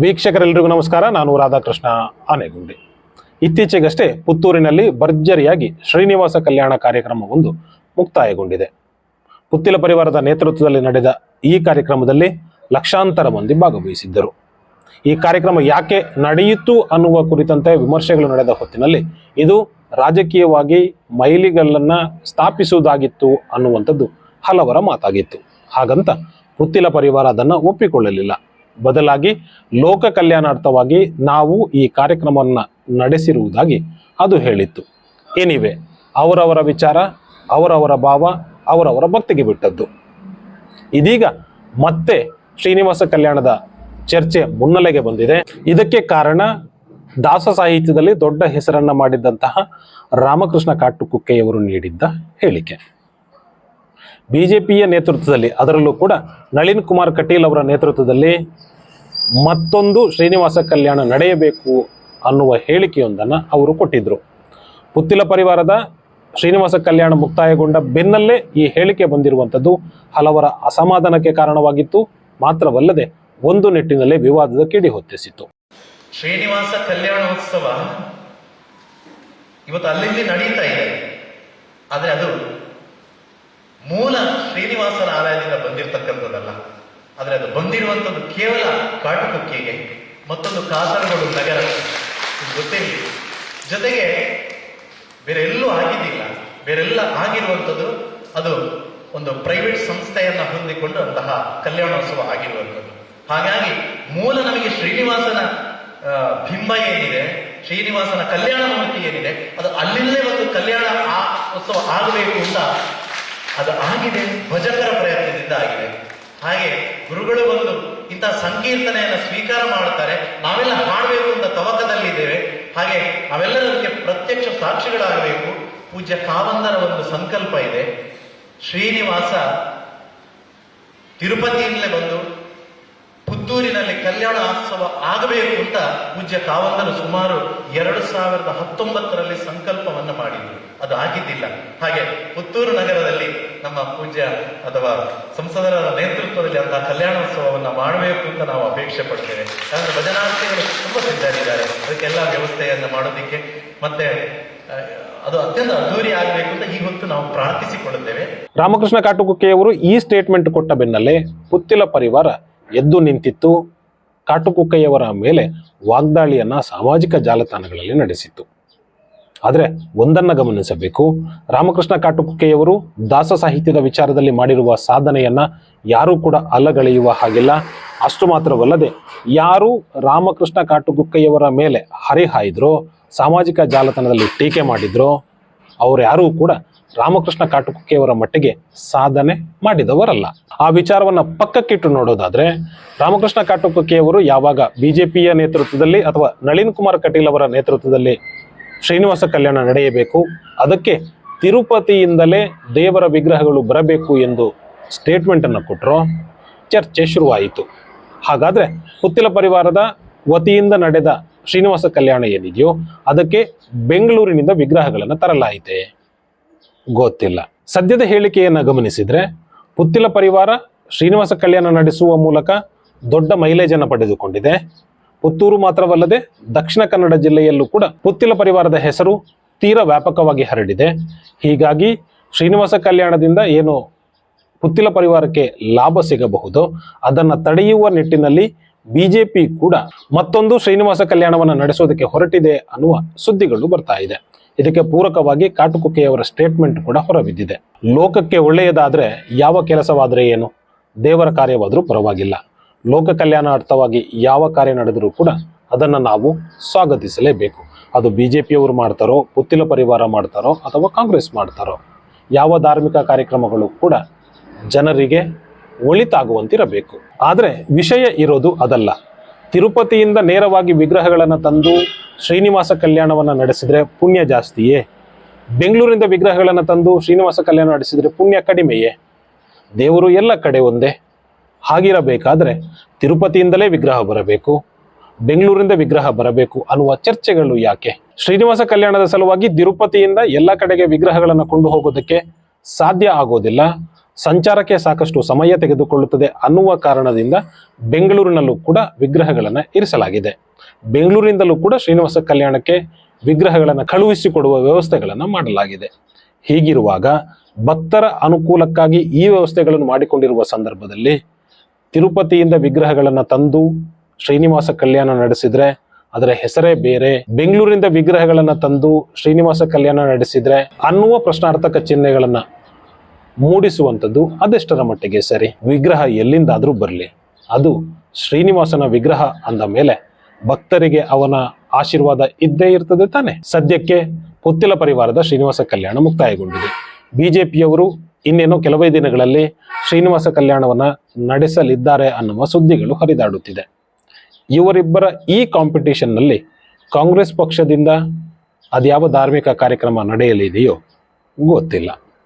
ವೀಕ್ಷಕರೆಲ್ಲರಿಗೂ ನಮಸ್ಕಾರ. ನಾನು ರಾಧಾಕೃಷ್ಣ ಆನೆಗುಂಡಿ. ಇತ್ತೀಚೆಗಷ್ಟೇ ಪುತ್ತೂರಿನಲ್ಲಿ ಭರ್ಜರಿಯಾಗಿ ಶ್ರೀನಿವಾಸ ಕಲ್ಯಾಣ ಕಾರ್ಯಕ್ರಮವೊಂದು ಮುಕ್ತಾಯಗೊಂಡಿದೆ. ಪುತ್ತಿಲ ಪರಿವಾರದ ನೇತೃತ್ವದಲ್ಲಿ ನಡೆದ ಈ ಕಾರ್ಯಕ್ರಮದಲ್ಲಿ ಲಕ್ಷಾಂತರ ಮಂದಿ ಭಾಗವಹಿಸಿದ್ದರು. ಈ ಕಾರ್ಯಕ್ರಮ ಯಾಕೆ ನಡೆಯಿತು ಅನ್ನುವ ಕುರಿತಂತೆ ವಿಮರ್ಶೆಗಳು ನಡೆದ ಹೊತ್ತಿನಲ್ಲಿ ಇದು ರಾಜಕೀಯವಾಗಿ ಮೈಲಿಗಲ್ಲನ್ನ ಸ್ಥಾಪಿಸುವುದಾಗಿತ್ತು ಅನ್ನುವಂಥದ್ದು ಹಲವರ ಮಾತಾಗಿತ್ತು. ಹಾಗಂತ ಪುತ್ತಿಲ ಪರಿವಾರ ಅದನ್ನು ಒಪ್ಪಿಕೊಳ್ಳಲಿಲ್ಲ. ಬದಲಾಗಿ ಲೋಕ ಕಲ್ಯಾಣಾರ್ಥವಾಗಿ ನಾವು ಈ ಕಾರ್ಯಕ್ರಮವನ್ನು ನಡೆಸಿರುವುದಾಗಿ ಅದು ಹೇಳಿತ್ತು. ಏನಿವೆ ಅವರವರ ವಿಚಾರ, ಅವರವರ ಭಾವ, ಅವರವರ ಭಕ್ತಿಗೆ ಬಿಟ್ಟದ್ದು. ಇದೀಗ ಮತ್ತೆ ಶ್ರೀನಿವಾಸ ಕಲ್ಯಾಣದ ಚರ್ಚೆ ಮುನ್ನೆಲೆಗೆ ಬಂದಿದೆ. ಇದಕ್ಕೆ ಕಾರಣ ದಾಸ ಸಾಹಿತ್ಯದಲ್ಲಿ ದೊಡ್ಡ ಹೆಸರನ್ನ ಮಾಡಿದ್ದಂತಹ ರಾಮಕೃಷ್ಣ ಕಾಟುಕುಕ್ಕೆಯವರು ನೀಡಿದ್ದ ಹೇಳಿಕೆ. ಬಿಜೆಪಿಯ ನೇತೃತ್ವದಲ್ಲಿ, ಅದರಲ್ಲೂ ಕೂಡ ನಳಿನ್ ಕುಮಾರ್ ಕಟೀಲ್ ಅವರ ನೇತೃತ್ವದಲ್ಲಿ ಮತ್ತೊಂದು ಶ್ರೀನಿವಾಸ ಕಲ್ಯಾಣ ನಡೆಯಬೇಕು ಅನ್ನುವ ಹೇಳಿಕೆಯೊಂದನ್ನು ಅವರು ಕೊಟ್ಟಿದ್ದರು ಪುತ್ತಿಲ ಪರಿವಾರದ ಶ್ರೀನಿವಾಸ ಕಲ್ಯಾಣ ಮುಕ್ತಾಯಗೊಂಡ ಬೆನ್ನಲ್ಲೇ ಈ ಹೇಳಿಕೆ ಬಂದಿರುವಂಥದ್ದು ಹಲವರ ಅಸಮಾಧಾನಕ್ಕೆ ಕಾರಣವಾಗಿತ್ತು. ಮಾತ್ರವಲ್ಲದೆ ಒಂದು ನಿಟ್ಟಿನಲ್ಲಿ ವಿವಾದದ ಕಿಡಿ ಹೊತ್ತಿಸಿತು ಶ್ರೀನಿವಾಸ ಕಲ್ಯಾಣೋತ್ಸವ ಇವತ್ತು ಅಲ್ಲಿಂದ ನಡೀತಾ ಇದೆ. ಆದರೆ ಅದು ಮೂಲ ಶ್ರೀನಿವಾಸನ ಆಲಯದಿಂದ ಬಂದಿರತಕ್ಕಂಥದ್ದಲ್ಲ. ಆದರೆ ಅದು ಬಂದಿರುವಂಥದ್ದು ಕೇವಲ ಕಾಟುಕುಕ್ಕಿಗೆ, ಮತ್ತೊಂದು ಕಾಸರಗೋಡು ನಗರ. ಗೊತ್ತಿರಲಿ ಜೊತೆಗೆ ಬೇರೆ ಎಲ್ಲೂ ಆಗಿದ್ದಿಲ್ಲ. ಬೇರೆಲ್ಲ ಆಗಿರುವಂಥದ್ದು ಅದು ಒಂದು ಪ್ರೈವೇಟ್ ಸಂಸ್ಥೆಯನ್ನ ಹೊಂದಿಕೊಂಡು ಅಂತಹ ಕಲ್ಯಾಣೋತ್ಸವ ಆಗಿರುವಂಥದ್ದು. ಹಾಗಾಗಿ ಮೂಲ ನಮಗೆ ಶ್ರೀನಿವಾಸನ ಬಿಂಬ ಏನಿದೆ, ಶ್ರೀನಿವಾಸನ ಕಲ್ಯಾಣ ಮೂರ್ತಿ ಏನಿದೆ, ಅದು ಅಲ್ಲಿಂದಲೇ ಒಂದು ಕಲ್ಯಾಣ ಆ, ಉತ್ಸವ ಆಗಬೇಕು ಅಂತ ಅದು ಆಗಿದೆ ಭಜಕರ ಪ್ರಯತ್ನದಿಂದ ಆಗಿದೆ. ಹಾಗೆ ಗುರುಗಳು ಬಂದು ಇಂತಹ ಸಂಕೀರ್ತನೆಯನ್ನು ಸ್ವೀಕಾರ ಮಾಡುತ್ತಾರೆ. ನಾವೆಲ್ಲ ಮಾಡಬೇಕು ಅಂತ ತವಕದಲ್ಲಿದ್ದೇವೆ. ಹಾಗೆ ನಾವೆಲ್ಲರೂ ಅದಕ್ಕೆ ಪ್ರತ್ಯಕ್ಷ ಸಾಕ್ಷಿಗಳಾಗಬೇಕು. ಪೂಜ್ಯ ಕಾವಂದರ ಒಂದು ಸಂಕಲ್ಪ ಇದೆ. ಶ್ರೀನಿವಾಸ ತಿರುಪತಿಯಿಂದಲೇ ಬಂದು ಪುತ್ತೂರಿನಲ್ಲಿ ಕಲ್ಯಾಣೋತ್ಸವ ಆಗಬೇಕು ಅಂತ ಪೂಜ್ಯ ಕಾವಂದರು ಸುಮಾರು ಎರಡು ಸಾವಿರದ ಹತ್ತೊಂಬತ್ತರಲ್ಲಿ ಸಂಕಲ್ಪವನ್ನು ಮಾಡಿದ್ರು. ಅದು ಆಗಿದ್ದಿಲ್ಲ. ಹಾಗೆ ಪುತ್ತೂರು ನಗರದಲ್ಲಿ ನಮ್ಮ ಪೂಜ್ಯ ಅಥವಾ ಸಂಸದರ ನೇತೃತ್ವದಲ್ಲಿ ಅಂತಹ ಕಲ್ಯಾಣೋತ್ಸವವನ್ನು ಮಾಡಬೇಕು ಅಂತ ನಾವು ಅಪೇಕ್ಷೆ ಪಡ್ತೇವೆ. ಯಾಕಂದ್ರೆ ಭಜನಾರ್ಥಿಗಳು ತುಂಬಾ ಸಿದ್ಧರಿದ್ದಾರೆ. ಅದಕ್ಕೆಲ್ಲ ವ್ಯವಸ್ಥೆಯನ್ನು ಮಾಡೋದಿಕ್ಕೆ ಮತ್ತೆ ಅದು ಅತ್ಯಂತ ಅದ್ದೂರಿ ಆಗಬೇಕು ಅಂತ ಈ ಹೊತ್ತು ನಾವು ಪ್ರಾರ್ಥಿಸಿಕೊಳ್ಳುತ್ತೇವೆ. ರಾಮಕೃಷ್ಣ ಕಾಟುಕುಕ್ಕೆಯವರು ಈ ಸ್ಟೇಟ್ಮೆಂಟ್ ಕೊಟ್ಟ ಬೆನ್ನಲ್ಲೇ ಪುತ್ತಿಲ ಪರಿವಾರ ಎದ್ದು ನಿಂತಿತ್ತು. ಕಾಟುಕುಕ್ಕೆಯವರ ಮೇಲೆ ವಾಗ್ದಾಳಿಯನ್ನ ಸಾಮಾಜಿಕ ಜಾಲತಾಣಗಳಲ್ಲಿ ನಡೆಸಿತ್ತು. ಆದರೆ ಒಂದನ್ನು ಗಮನಿಸಬೇಕು. ರಾಮಕೃಷ್ಣ ಕಾಟುಕುಕ್ಕೆಯವರು ದಾಸ ಸಾಹಿತ್ಯದ ವಿಚಾರದಲ್ಲಿ ಮಾಡಿರುವ ಸಾಧನೆಯನ್ನು ಯಾರೂ ಕೂಡ ಅಲ್ಲಗಳೆಯುವ ಹಾಗಿಲ್ಲ. ಅಷ್ಟು ಮಾತ್ರವಲ್ಲದೆ ಯಾರು ರಾಮಕೃಷ್ಣ ಕಾಟುಕುಕ್ಕೆಯವರ ಮೇಲೆ ಹರಿಹಾಯಿದ್ರೋ ಸಾಮಾಜಿಕ ಜಾಲತಾಣದಲ್ಲಿ ಟೀಕೆ ಮಾಡಿದ್ರೋ, ಅವ್ರು ಯಾರೂ ಕೂಡ ರಾಮಕೃಷ್ಣ ಕಾಟುಕುಕ್ಕೆಯವರ ಮಟ್ಟಿಗೆ ಸಾಧನೆ ಮಾಡಿದವರಲ್ಲ. ಆ ವಿಚಾರವನ್ನು ಪಕ್ಕಕ್ಕಿಟ್ಟು ನೋಡೋದಾದ್ರೆ ರಾಮಕೃಷ್ಣ ಕಾಟುಕುಕ್ಕೆಯವರು ಯಾವಾಗ ಬಿಜೆಪಿಯ ನೇತೃತ್ವದಲ್ಲಿ ಅಥವಾ ನಳಿನ್ ಕುಮಾರ್ ಕಟೀಲ್ ಅವರ ನೇತೃತ್ವದಲ್ಲಿ ಶ್ರೀನಿವಾಸ ಕಲ್ಯಾಣ ನಡೆಯಬೇಕು. ಅದಕ್ಕೆ ತಿರುಪತಿಯಿಂದಲೇ ದೇವರ ವಿಗ್ರಹಗಳು ಬರಬೇಕು ಎಂದು ಸ್ಟೇಟ್ಮೆಂಟನ್ನು ಕೊಟ್ಟರು ಚರ್ಚೆ ಶುರುವಾಯಿತು. ಹಾಗಾದರೆ ಪುತ್ತಿಲ ಪರಿವಾರದ ವತಿಯಿಂದ ನಡೆದ ಶ್ರೀನಿವಾಸ ಕಲ್ಯಾಣ ಏನಿದೆಯೋ ಅದಕ್ಕೆ ಬೆಂಗಳೂರಿನಿಂದ ವಿಗ್ರಹಗಳನ್ನು ತರಲಾಯಿತೆ. ಗೊತ್ತಿಲ್ಲ. ಸದ್ಯದ ಹೇಳಿಕೆಯನ್ನು ಗಮನಿಸಿದರೆ ಪುತ್ತಿಲ ಪರಿವಾರ ಶ್ರೀನಿವಾಸ ಕಲ್ಯಾಣ ನಡೆಸುವ ಮೂಲಕ ದೊಡ್ಡ ಮೈಲೇಜನ್ನು ಪಡೆದುಕೊಂಡಿದೆ. ಪುತ್ತೂರು ಮಾತ್ರವಲ್ಲದೆ ದಕ್ಷಿಣ ಕನ್ನಡ ಜಿಲ್ಲೆಯಲ್ಲೂ ಕೂಡ ಪುತ್ತಿಲ ಪರಿವಾರದ ಹೆಸರು ತೀರ ವ್ಯಾಪಕವಾಗಿ ಹರಡಿದೆ. ಹೀಗಾಗಿ ಶ್ರೀನಿವಾಸ ಕಲ್ಯಾಣದಿಂದ ಏನು ಪುತ್ತಿಲ ಪರಿವಾರಕ್ಕೆ ಲಾಭ ಸಿಗಬಹುದು, ಅದನ್ನು ತಡೆಯುವ ನಿಟ್ಟಿನಲ್ಲಿ ಬಿಜೆಪಿ ಕೂಡ ಮತ್ತೊಂದು ಶ್ರೀನಿವಾಸ ಕಲ್ಯಾಣವನ್ನು ನಡೆಸೋದಕ್ಕೆ ಹೊರಟಿದೆ ಅನ್ನುವ ಸುದ್ದಿಗಳು ಬರ್ತಾ ಇದೆ. ಇದಕ್ಕೆ ಪೂರಕವಾಗಿ ಕಾಟುಕುಕ್ಕೆಯವರ ಸ್ಟೇಟ್ಮೆಂಟ್ ಕೂಡ ಹೊರಬಿದ್ದಿದೆ. ಲೋಕಕ್ಕೆ ಒಳ್ಳೆಯದಾದರೆ ಯಾವ ಕೆಲಸವಾದರೆ ಏನು? ದೇವರ ಕಾರ್ಯವಾದರೂ ಪರವಾಗಿಲ್ಲ. ಲೋಕ ಕಲ್ಯಾಣಾರ್ಥವಾಗಿ ಯಾವ ಕಾರ್ಯ ನಡೆದರೂ ಕೂಡ ಅದನ್ನು ನಾವು ಸ್ವಾಗತಿಸಲೇಬೇಕು. ಅದು ಬಿ ಜೆ ಪಿಯವರು ಮಾಡ್ತಾರೋ ಪುತ್ತಿಲ ಪರಿವಾರ ಮಾಡ್ತಾರೋ ಅಥವಾ ಕಾಂಗ್ರೆಸ್ ಮಾಡ್ತಾರೋ, ಯಾವ ಧಾರ್ಮಿಕ ಕಾರ್ಯಕ್ರಮಗಳು ಕೂಡ ಜನರಿಗೆ ಒಳಿತಾಗುವಂತಿರಬೇಕು. ಆದರೆ ವಿಷಯ ಇರೋದು ಅದಲ್ಲ. ತಿರುಪತಿಯಿಂದ ನೇರವಾಗಿ ವಿಗ್ರಹಗಳನ್ನು ತಂದು ಶ್ರೀನಿವಾಸ ಕಲ್ಯಾಣವನ್ನು ನಡೆಸಿದರೆ ಪುಣ್ಯ ಜಾಸ್ತಿಯೇ? ಬೆಂಗಳೂರಿಂದ ವಿಗ್ರಹಗಳನ್ನು ತಂದು ಶ್ರೀನಿವಾಸ ಕಲ್ಯಾಣ ನಡೆಸಿದರೆ ಪುಣ್ಯ ಕಡಿಮೆಯೇ? ದೇವರು ಎಲ್ಲ ಕಡೆ ಒಂದೇ. ಹಾಗಿರಬೇಕಾದ್ರೆ ತಿರುಪತಿಯಿಂದಲೇ ವಿಗ್ರಹ ಬರಬೇಕು, ಬೆಂಗಳೂರಿಂದ ವಿಗ್ರಹ ಬರಬೇಕು ಅನ್ನುವ ಚರ್ಚೆಗಳು ಯಾಕೆ? ಶ್ರೀನಿವಾಸ ಕಲ್ಯಾಣದ ಸಲುವಾಗಿ ತಿರುಪತಿಯಿಂದ ಎಲ್ಲ ಕಡೆಗೆ ವಿಗ್ರಹಗಳನ್ನು ಕೊಂಡು ಹೋಗೋದಕ್ಕೆ ಸಾಧ್ಯ ಆಗೋದಿಲ್ಲ, ಸಂಚಾರಕ್ಕೆ ಸಾಕಷ್ಟು ಸಮಯ ತೆಗೆದುಕೊಳ್ಳುತ್ತದೆ ಅನ್ನುವ ಕಾರಣದಿಂದ ಬೆಂಗಳೂರಿನಲ್ಲೂ ಕೂಡ ವಿಗ್ರಹಗಳನ್ನು ಇರಿಸಲಾಗಿದೆ. ಬೆಂಗಳೂರಿನಿಂದಲೂ ಕೂಡ ಶ್ರೀನಿವಾಸ ಕಲ್ಯಾಣಕ್ಕೆ ವಿಗ್ರಹಗಳನ್ನು ಕಳುಹಿಸಿಕೊಡುವ ವ್ಯವಸ್ಥೆಗಳನ್ನು ಮಾಡಲಾಗಿದೆ. ಹೀಗಿರುವಾಗ ಭಕ್ತರ ಅನುಕೂಲಕ್ಕಾಗಿ ಈ ವ್ಯವಸ್ಥೆಗಳನ್ನು ಮಾಡಿಕೊಂಡಿರುವ ಸಂದರ್ಭದಲ್ಲಿ ತಿರುಪತಿಯಿಂದ ವಿಗ್ರಹಗಳನ್ನು ತಂದು ಶ್ರೀನಿವಾಸ ಕಲ್ಯಾಣ ನಡೆಸಿದ್ರೆ, ಅದರ ಹೆಸರೇ ಬೇರೆ. ಬೆಂಗಳೂರಿಂದ ವಿಗ್ರಹಗಳನ್ನು ತಂದು ಶ್ರೀನಿವಾಸ ಕಲ್ಯಾಣ ನಡೆಸಿದ್ರೆ ಅನ್ನುವ ಪ್ರಶ್ನಾರ್ಥಕ ಚಿಹ್ನೆಗಳನ್ನು ಮೂಡಿಸುವಂಥದ್ದು ಅದೆಷ್ಟರ ಮಟ್ಟಿಗೆ ಸರಿ? ವಿಗ್ರಹ ಎಲ್ಲಿಂದಾದರೂ ಬರಲಿ. ಅದು ಶ್ರೀನಿವಾಸನ ವಿಗ್ರಹ ಅಂದ ಮೇಲೆ ಭಕ್ತರಿಗೆ ಅವನ ಆಶೀರ್ವಾದ ಇದ್ದೇ ಇರ್ತದೆ ತಾನೆ. ಸದ್ಯಕ್ಕೆ ಪುತ್ತಿಲ ಪರಿವಾರದ ಶ್ರೀನಿವಾಸ ಕಲ್ಯಾಣ ಮುಕ್ತಾಯಗೊಂಡಿದೆ. ಬಿಜೆಪಿಯವರು ಇನ್ನೇನೋ ಕೆಲವೇ ದಿನಗಳಲ್ಲಿ ಶ್ರೀನಿವಾಸ ಕಲ್ಯಾಣವನ್ನ ನಡೆಸಲಿದ್ದಾರೆ ಅನ್ನುವ ಸುದ್ದಿಗಳು ಹರಿದಾಡುತ್ತಿದೆ. ಇವರಿಬ್ಬರ ಈ ಕಾಂಪಿಟಿಷನ್ನಲ್ಲಿ ಕಾಂಗ್ರೆಸ್ ಪಕ್ಷದಿಂದ ಅದ್ಯಾವ ಧಾರ್ಮಿಕ ಕಾರ್ಯಕ್ರಮ ನಡೆಯಲಿದೆಯೋ ಗೊತ್ತಿಲ್ಲ.